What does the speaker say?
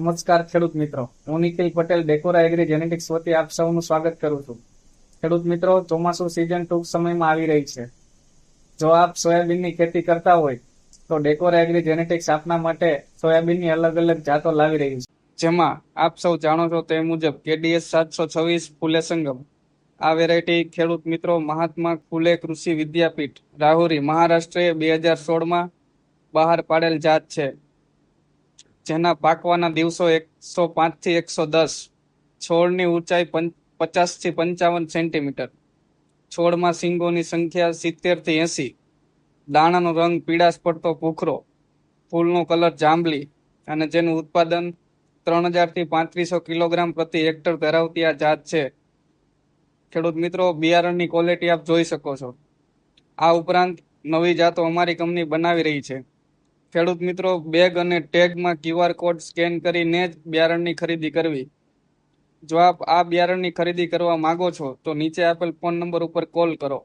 નમસ્કાર ખેડૂત મિત્રો. હું નિખિલ પટેલ, ડેકોરા એગ્રી જેનેટિક્સ વતી આપ સૌનું સ્વાગત કરું છું. ખેડૂત મિત્રો, ચોમાસું સિઝન ટૂંક સમયમાં આવી રહી છે. જો આપ સોયાબીનની ખેતી કરતા હોય, તો ડેકોરા એગ્રી જેનેટિક્સ આપના માટે સોયાબીનની અલગ અલગ જાતો લાવી રહી છે. જેમાં આપ સૌ જાણો છો તે મુજબ કેડીએસ સાતસો છવ્વીસ ફૂલે સંગમ. આ વેરાયટી ખેડૂત મિત્રો મહાત્મા ફૂલે કૃષિ વિદ્યાપીઠ, રાહુરી, મહારાષ્ટ્રે બે હજાર સોળમાં બહાર પાડેલ જાત છે. જેના પાકવાના દિવસો એકસો પાંચથી એકસો દસ, છોડની ઊંચાઈ પચાસથી પંચાવન સેન્ટીમીટર, છોડમાં સિંગોની સંખ્યા સિત્તેરથી એસી, દાણાનો રંગ પીળાશ પડતો ભૂખરો, ફૂલનો કલર જાંબલી અને જેનું ઉત્પાદન ત્રણ હજારથી પાંત્રીસો કિલોગ્રામ પ્રતિ હેક્ટર ધરાવતી આ જાત છે. ખેડૂત મિત્રો, બિયારણની ક્વોલિટી આપ જોઈ શકો છો. આ ઉપરાંત નવી જાતો અમારી કંપની બનાવી રહી છે. ખેડૂત મિત્રો બેગ અને ટેગમાં ક્યુઆર કોડ સ્કેન કરીને જ બિયારણની ખરીદી કરવી. જો આપ આ બિયારણની ખરીદી કરવા માંગો છો, તો નીચે આપેલ ફોન નંબર ઉપર કોલ કરો.